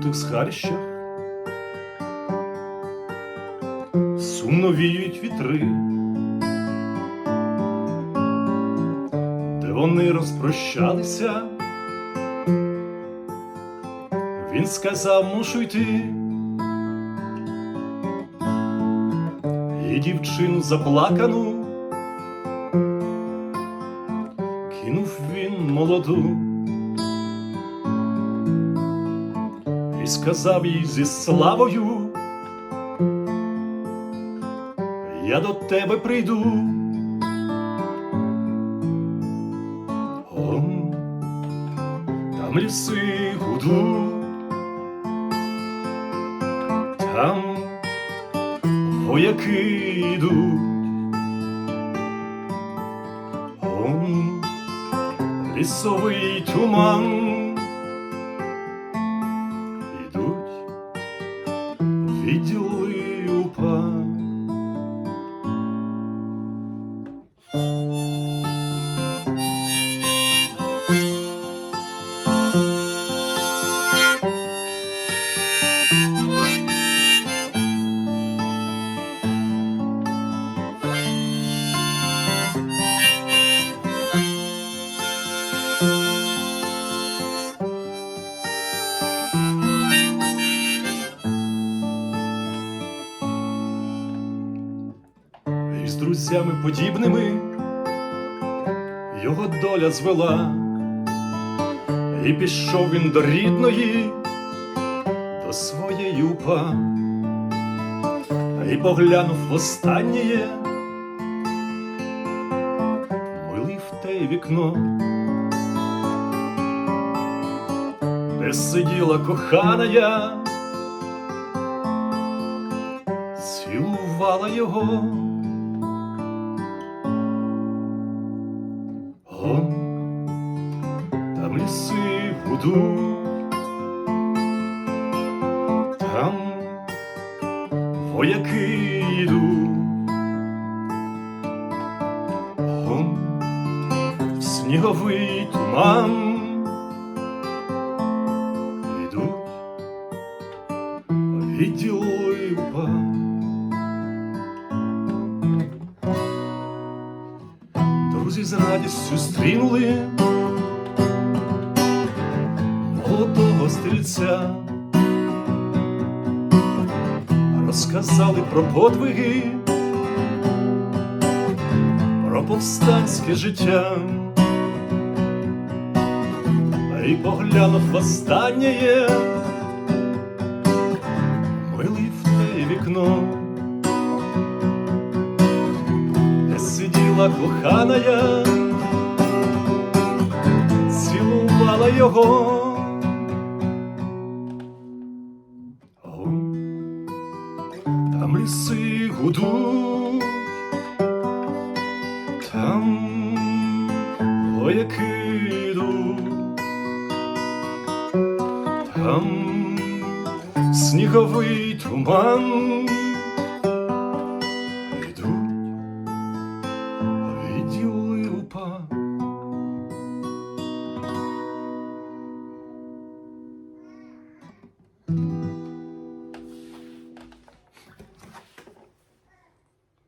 покинутих схарищах сумно віють вітри, де вони розпрощалися. Він сказав, мушу йти. І дівчину заплакану кинув він молоду і сказав їй зі славою, я до тебе прийду. Он там ліси гудуть, там вояки йдуть. Лісовий туман. Відділи упа. З друзями подібними. Його доля звела, і пішов він до рідної, до своєї упа, і поглянув востаннє, милий в те вікно, де сиділа кохана я, цілувала його. Ліси там вояки йдуть, он в сніговий туман. Йдуть. Відділи пан. Друзі з радістю стрінули стрільця, розказали про подвиги, про повстанське життя, і поглянув востаннє, милий в те вікно. де сиділа кохана цілувала його. Ліси гудуть, там вояки йдуть, там сніговий туман.